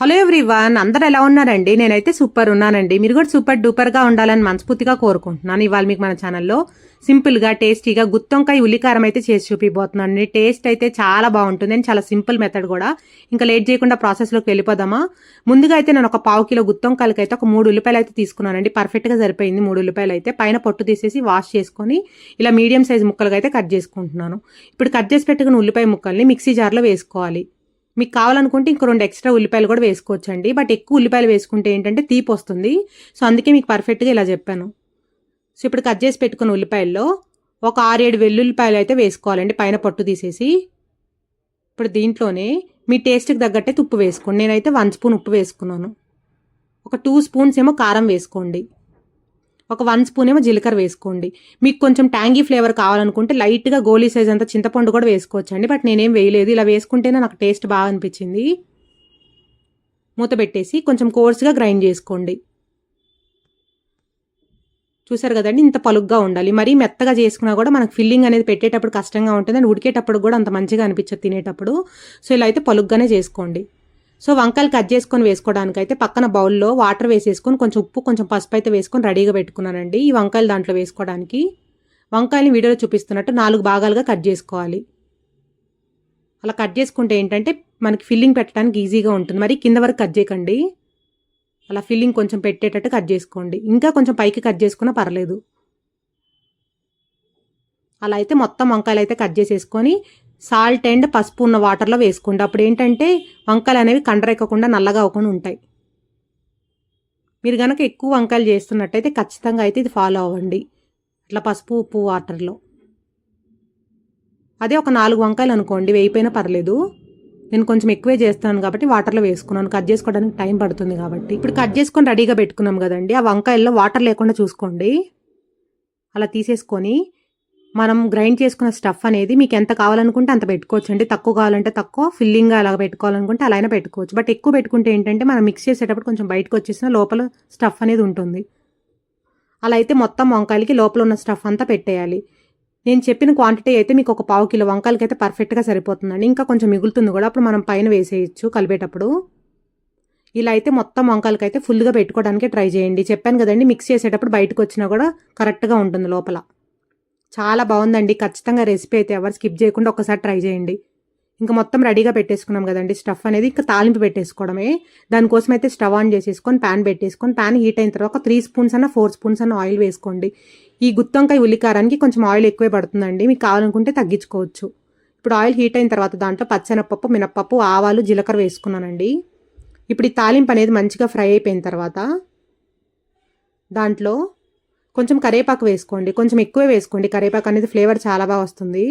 Hello everyone అందరు ఎలా ఉన్నారండి? నేనైతే సూపర్ ఉన్నానండి. మీరు కూడా సూపర్ డూపర్గా ఉండాలని మనస్ఫూర్తిగా కోరుకుంటున్నాను. ఇవాళ మీకు మన ఛానల్లో సింపుల్గా టేస్టీగా గుత్తొంకాయ ఉల్లికారం అయితే చేసి చూపిపోతున్నాను టేస్ట్ అయితే చాలా బాగుంటుంది అండ్ చాలా సింపుల్ మెథడ్ కూడా. ఇంకా లేట్ చేయకుండా ప్రాసెస్లోకి వెళ్ళిపోదామా? ముందుగా అయితే నేను ఒక పావు కిలో గుత్తొంకాయలకి అయితే ఒక మూడు ఉల్లిపాయలు అయితే తీసుకున్నానండి. పర్ఫెక్ట్గా సరిపోయింది మూడు ఉల్లిపాయలు అయితే. పైన పొట్టు తీసేసి వాష్ చేసుకొని ఇలా మీడియం సైజ్ ముక్కలుగా అయితే కట్ చేసుకుంటున్నాను. ఇప్పుడు కట్ చేసి పెట్టుకున్న ఉల్లిపాయ ముక్కల్ని మిక్సీ జార్లో వేసుకోవాలి. మీకు కావాలనుకుంటే ఇంకో రెండు ఎక్స్ట్రా ఉల్లిపాయలు కూడా వేసుకోవచ్చండి. బట్ ఎక్కువ ఉల్లిపాయలు వేసుకుంటే ఏంటంటే తీపి వస్తుంది. సో అందుకే మీకు పర్ఫెక్ట్గా ఇలా చెప్పాను. సో ఇప్పుడు కట్ చేసి పెట్టుకున్న ఉల్లిపాయల్లో ఒక ఆరేడు వెల్లుల్లిపాయలు అయితే వేసుకోవాలండి పైన పట్టు తీసేసి. ఇప్పుడు దీంట్లోనే మీ టేస్ట్కి తగ్గట్టే ఉప్పు వేసుకోండి. నేనైతే వన్ స్పూన్ ఉప్పు వేసుకున్నాను. ఒక టూ స్పూన్స్ ఏమో కారం వేసుకోండి. ఒక వన్ స్పూన్ ఏమో జీలకర్ర వేసుకోండి. మీకు కొంచెం ట్యాంగీ ఫ్లేవర్ కావాలనుకుంటే లైట్గా గోలీ సైజ్ అంత చింతపండు కూడా వేసుకోవచ్చు అండి బట్ నేనేం వేయలేదు. ఇలా వేసుకుంటేనే నాకు టేస్ట్ బాగా అనిపించింది. మూత పెట్టేసి కొంచెం కోర్స్గా గ్రైండ్ చేసుకోండి. చూసారు కదండి? ఇంత పలుగ్గా ఉండాలి. మరీ మెత్తగా చేసుకున్నా కూడా మనకు ఫిల్లింగ్ అనేది పెట్టేటప్పుడు కష్టంగా ఉంటుంది. అండ్ ఉడికేటప్పుడు కూడా అంత మంచిగా అనిపించదు తినేటప్పుడు. సో ఇలా అయితే పలుగ్గానే చేసుకోండి. సో వంకాయలు కట్ చేసుకొని వేసుకోవడానికి అయితే పక్కన బౌల్లో వాటర్ వేసేసుకొని కొంచెం ఉప్పు కొంచెం పసుపు అయితే వేసుకొని రెడీగా పెట్టుకున్నానండి ఈ వంకాయలు దాంట్లో వేసుకోవడానికి. వంకాయని వీడియోలో చూపిస్తున్నట్టు నాలుగు భాగాలుగా కట్ చేసుకోవాలి. అలా కట్ చేసుకుంటే ఏంటంటే మనకి ఫిల్లింగ్ పెట్టడానికి ఈజీగా ఉంటుంది. మరి కింద వరకు కట్ చేయకండి. అలా ఫిల్లింగ్ కొంచెం పెట్టేటట్టు కట్ చేసుకోండి. ఇంకా కొంచెం పైకి కట్ చేసుకున్నా పర్లేదు. అలా అయితే మొత్తం వంకాయలు అయితే కట్ చేసేసుకొని సాల్ట్ అండ్ పసుపు ఉన్న వాటర్లో వేసుకోండి. అప్పుడు ఏంటంటే వంకాయలు అనేవి కండరెక్కకుండా నల్లగా అవ్వకుండా ఉంటాయి. మీరు కనుక ఎక్కువ వంకాయలు చేస్తున్నట్టయితే ఖచ్చితంగా అయితే ఇది ఫాలో అవ్వండి. అట్లా పసుపు ఉప్పు వాటర్లో. అదే ఒక నాలుగు వంకాయలు అనుకోండి. వేయిపోయినా పర్లేదు. నేను కొంచెం ఎక్కువే చేస్తాను కాబట్టి వాటర్లో వేసుకున్నాను. కట్ చేసుకోవడానికి టైం పడుతుంది కాబట్టి. ఇప్పుడు కట్ చేసుకొని రెడీగా పెట్టుకున్నాం కదండి. ఆ వంకాయల్లో వాటర్ లేకుండా చూసుకోండి. అలా తీసేసుకొని మనం గ్రైండ్ చేసుకున్న స్టఫ్ అనేది మీకు ఎంత కావాలనుకుంటే అంత పెట్టుకోవచ్చు అండి తక్కువ కావాలంటే తక్కువ ఫిల్లింగ్ అలా పెట్టుకోవాలనుకుంటే అలా అయినా పెట్టుకోవచ్చు. బట్ ఎక్కువ పెట్టుకుంటే ఏంటంటే మనం మిక్స్ చేసేటప్పుడు కొంచెం బయటకు వచ్చేసిన లోపల స్టఫ్ అనేది ఉంటుంది. అలా అయితే మొత్తం వంకాయలకి లోపల ఉన్న స్టఫ్ అంతా పెట్టేయాలి. నేను చెప్పిన క్వాంటిటీ అయితే మీకు ఒక పావు కిలో వంకాయలకి అయితే పర్ఫెక్ట్గా సరిపోతుందండి. ఇంకా కొంచెం మిగులుతుంది కూడా. అప్పుడు మనం పైన వేసేయచ్చు కలిపేటప్పుడు. ఇలా అయితే మొత్తం వంకాయలకి అయితే ఫుల్గా పెట్టుకోవడానికి ట్రై చేయండి. చెప్పాను కదండి మిక్స్ చేసేటప్పుడు బయటకు వచ్చినా కూడా కరెక్ట్గా ఉంటుంది లోపల. చాలా బాగుందండి. ఖచ్చితంగా రెసిపీ అయితే ఎవరు స్కిప్ చేయకుండా ఒకసారి ట్రై చేయండి. ఇంకా మొత్తం రెడీగా పెట్టేసుకున్నాం కదండి. స్టఫ్ అనేది ఇంకా తాలింపు పెట్టేసుకోవడమే. దానికోసం అయితే స్టవ్ ఆన్ చేసేసుకొని ప్యాన్ పెట్టేసుకొని ప్యాన్ హీట్ అయిన తర్వాత త్రీ స్పూన్స్ అన్న ఫోర్ స్పూన్స్ అన్న ఆయిల్ వేసుకోండి. ఈ గుత్తొంకాయ ఉల్లికారానికి కొంచెం ఆయిల్ ఎక్కువే పడుతుందండి. మీకు కావాలనుకుంటే తగ్గించుకోవచ్చు. ఇప్పుడు ఆయిల్ హీట్ అయిన తర్వాత దాంట్లో పచ్చెనపప్పు మినప్పప్పు ఆవాలు జీలకర్ర వేసుకున్నానండి. ఇప్పుడు ఈ తాలింపు అనేది మంచిగా ఫ్రై అయిపోయిన తర్వాత దాంట్లో కొంచెం కరేపాకు వేసుకోండి. కొంచెం ఎక్కువే వేసుకోండి. కరేపాకు అనేది ఫ్లేవర్ చాలా బాగా వస్తుంది.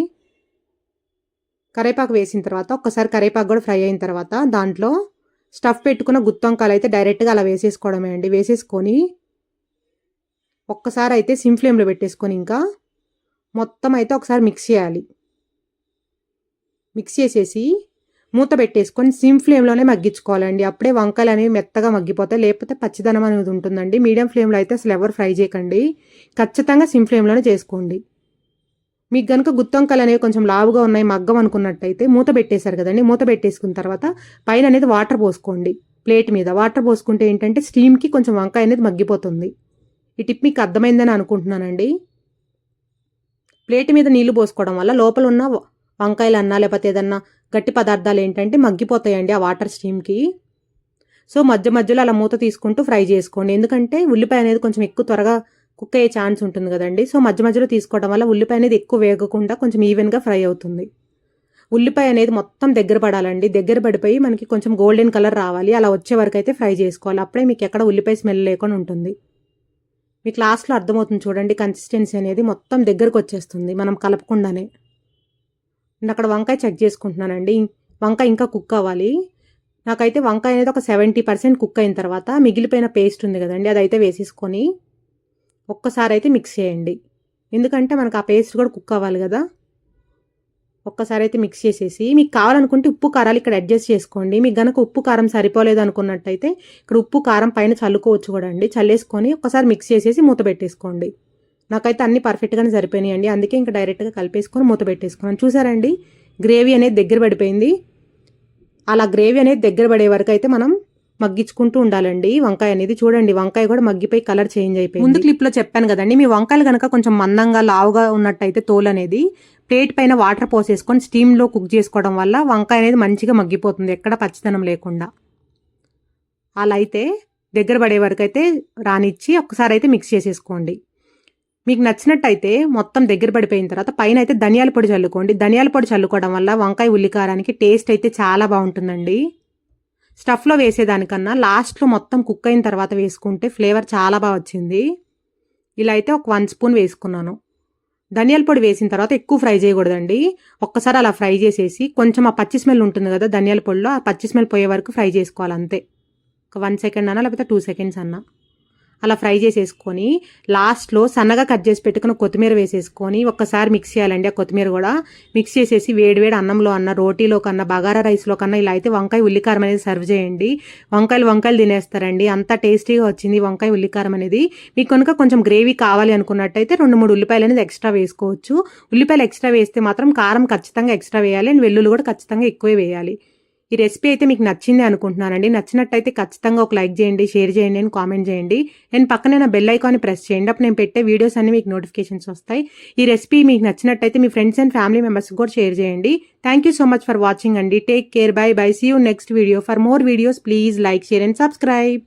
కరేపాకు వేసిన తర్వాత ఒక్కసారి కరేపాకు కూడా ఫ్రై అయిన తర్వాత దాంట్లో స్టఫ్ పెట్టుకున్న గుత్తొంకాయలు అయితే డైరెక్ట్గా అలా వేసేసుకోవడమే అండి. వేసేసుకొని ఒక్కసారి అయితే సిమ్ ఫ్లేమ్లో పెట్టేసుకొని ఇంకా మొత్తం అయితే ఒకసారి మిక్స్ చేయాలి. మిక్స్ చేసేసి మూత పెట్టేసుకొని సిమ్ ఫ్లేమ్లోనే మగ్గించుకోవాలండి. అప్పుడే వంకాయలు అనేవి మెత్తగా మగ్గిపోతాయి. లేకపోతే పచ్చిదనం అనేది ఉంటుందండి. మీడియం ఫ్లేమ్లో అయితే అసలు ఎవరు ఫ్రై చేయకండి. ఖచ్చితంగా సిమ్ ఫ్లేమ్లోనే చేసుకోండి. మీకు కనుక గుత్తొంకాయలు అనేవి కొంచెం లావుగా ఉన్నాయి మగ్గం అనుకున్నట్టయితే మూత పెట్టేశారు కదండి. మూత పెట్టేసుకున్న తర్వాత పైన అనేది వాటర్ పోసుకోండి. ప్లేట్ మీద వాటర్ పోసుకుంటే ఏంటంటే స్టీమ్కి కొంచెం వంకాయ అనేది మగ్గిపోతుంది. ఈ టిప్ మీకు అర్థమైందని అనుకుంటున్నానండి. ప్లేట్ మీద నీళ్ళు పోసుకోవడం వల్ల లోపల ఉన్న వంకాయలు అన్నా లేకపోతే ఏదన్నా గట్టి పదార్థాలు ఏంటంటే మగ్గిపోతాయండి ఆ వాటర్ స్టీమ్కి సో మధ్య మధ్యలో అలా మూత తీసుకుంటూ ఫ్రై చేసుకోండి. ఎందుకంటే ఉల్లిపాయ అనేది కొంచెం ఎక్కువ త్వరగా కుక్ అయ్యే ఛాన్స్ ఉంటుంది కదండి. సో మధ్య మధ్యలో తీసుకోవడం వల్ల ఉల్లిపాయ అనేది ఎక్కువ వేగకుండా కొంచెం ఈవెన్గా ఫ్రై అవుతుంది. ఉల్లిపాయ అనేది మొత్తం దగ్గర పడాలండి. దగ్గర పడిపోయి మనకి కొంచెం గోల్డెన్ కలర్ రావాలి. అలా వచ్చే వరకు అయితే ఫ్రై చేసుకోవాలి. అప్పుడే మీకు ఎక్కడ ఉల్లిపాయ స్మెల్ లేకుండా ఉంటుంది. మీకు లాస్ట్లో అర్థమవుతుంది చూడండి కన్సిస్టెన్సీ అనేది మొత్తం దగ్గరకు వచ్చేస్తుంది మనం కలపకుండానే. నేను అక్కడ వంకాయ చెక్ చేసుకుంటున్నానండి. వంకాయ ఇంకా కుక్ అవ్వాలి. నాకైతే వంకాయ అనేది ఒక సెవెంటీ పర్సెంట్ కుక్ అయిన తర్వాత మిగిలిపోయిన పేస్ట్ ఉంది కదండి అదైతే వేసేసుకొని ఒక్కసారి అయితే మిక్స్ చేయండి. ఎందుకంటే మనకు ఆ పేస్ట్ కూడా కుక్ అవ్వాలి కదా. ఒక్కసారి అయితే మిక్స్ చేసేసి మీకు కావాలనుకుంటే ఉప్పు కారాలు ఇక్కడ అడ్జస్ట్ చేసుకోండి. మీకు గనక ఉప్పు కారం సరిపోలేదు అనుకున్నట్టయితే ఇక్కడ ఉప్పు కారం పైన చల్లుకోవచ్చు కూడా అండి. చల్లేసుకొని ఒక్కసారి మిక్స్ చేసేసి మూత పెట్టేసుకోండి. నాకైతే అన్ని పర్ఫెక్ట్గానే సరిపోయినాయండి. అందుకే ఇంకా డైరెక్ట్గా కలిపేసుకొని మూత పెట్టేసుకున్నాను. చూసారండి? గ్రేవీ అనేది దగ్గర పడిపోయింది. అలా గ్రేవీ అనేది దగ్గర పడే వరకు అయితే మనం మగ్గించుకుంటూ ఉండాలండి. వంకాయ అనేది చూడండి వంకాయ కూడా మగ్గిపోయి కలర్ చేంజ్ అయిపోయింది. ముందు క్లిప్లో చెప్పాను కదండి మీ వంకాయలు కనుక కొంచెం మందంగా లావుగా ఉన్నట్టయితే తోలు అనేది ప్లేట్ పైన వాటర్ పోసేసుకొని స్టీమ్లో కుక్ చేసుకోవడం వల్ల వంకాయ అనేది మంచిగా మగ్గిపోతుంది. ఎక్కడ పచ్చిదనం లేకుండా. అలా అయితే దగ్గర పడే వరకు అయితే రానిచ్చి ఒక్కసారి అయితే మిక్స్ చేసేసుకోండి. మీకు నచ్చినట్టయితే మొత్తం దగ్గర పడిపోయిన తర్వాత పైన అయితే ధనియాల పొడి చల్లుకోండి. ధనియాల పొడి చల్లుకోవడం వల్ల వంకాయ ఉల్లికారానికి టేస్ట్ అయితే చాలా బాగుంటుందండి. స్టఫ్లో వేసేదానికన్నా లాస్ట్లో మొత్తం కుక్ అయిన తర్వాత వేసుకుంటే ఫ్లేవర్ చాలా బాగా వచ్చింది. ఇలా అయితే ఒక వన్ స్పూన్ వేసుకున్నాను. ధనియాల పొడి వేసిన తర్వాత ఎక్కువ ఫ్రై చేయకూడదండి. ఒక్కసారి అలా ఫ్రై చేసేసి కొంచెం ఆ పచ్చి స్మెల్ ఉంటుంది కదా ధనియాల పొడిలో ఆ పచ్చి స్మెల్ పోయే వరకు ఫ్రై చేసుకోవాలి అంతే. ఒక వన్ సెకండ్ అన్నా లేకపోతే టూ సెకండ్స్ అన్నా. అలా ఫ్రై చేసేసుకొని లాస్ట్లో సన్నగా కట్ చేసి పెట్టుకున్న కొత్తిమీర వేసేసుకొని ఒక్కసారి మిక్స్ చేయాలండి. ఆ కొత్తిమీర కూడా మిక్స్ చేసేసి వేడివేడి అన్నంలో అన్న రోటీలో కన్నా బగారా రైస్లో కన్నా ఇలా అయితే వంకాయ ఉల్లికారం అనేది సర్వ్ చేయండి. వంకాయలు వంకాయలు తినేస్తారండి. అంత టేస్టీగా వచ్చింది వంకాయ ఉల్లికారం అనేది. మీకు కనుక కొంచెం గ్రేవీ కావాలి అనుకున్నట్టయితే రెండు మూడు ఉల్లిపాయలు అనేది ఎక్స్ట్రా వేసుకోవచ్చు. ఉల్లిపాయలు ఎక్స్ట్రా వేస్తే మాత్రం కారం ఖచ్చితంగా ఎక్స్ట్రా వేయాలి. అండ్ వెల్లుల్లి కూడా ఖచ్చితంగా ఎక్కువే వేయాలి. ఈ రెసిపీ అయితే మీకు నచ్చింది అనుకుంటున్నానండి. నచ్చినట్టయితే ఖచ్చితంగా ఒక లైక్ చేయండి షేర్ చేయండి అని కామెంట్ చేయండి. నేను పక్కనే నా బెల్ ఐకాన్ని ప్రెస్ చేయండి. అప్పుడు నేను పెట్టే వీడియోస్ అన్ని మీకు నోటిఫికేషన్స్ వస్తాయి. ఈ రెసిపీ మీకు నచ్చినట్టయితే మీ ఫ్రెండ్స్ అండ్ ఫ్యామిలీ మెంబర్స్ కూడా షేర్ చేయండి. Thank you so much for watching అండి. Take care bye bye see you next video for more videos please like share and subscribe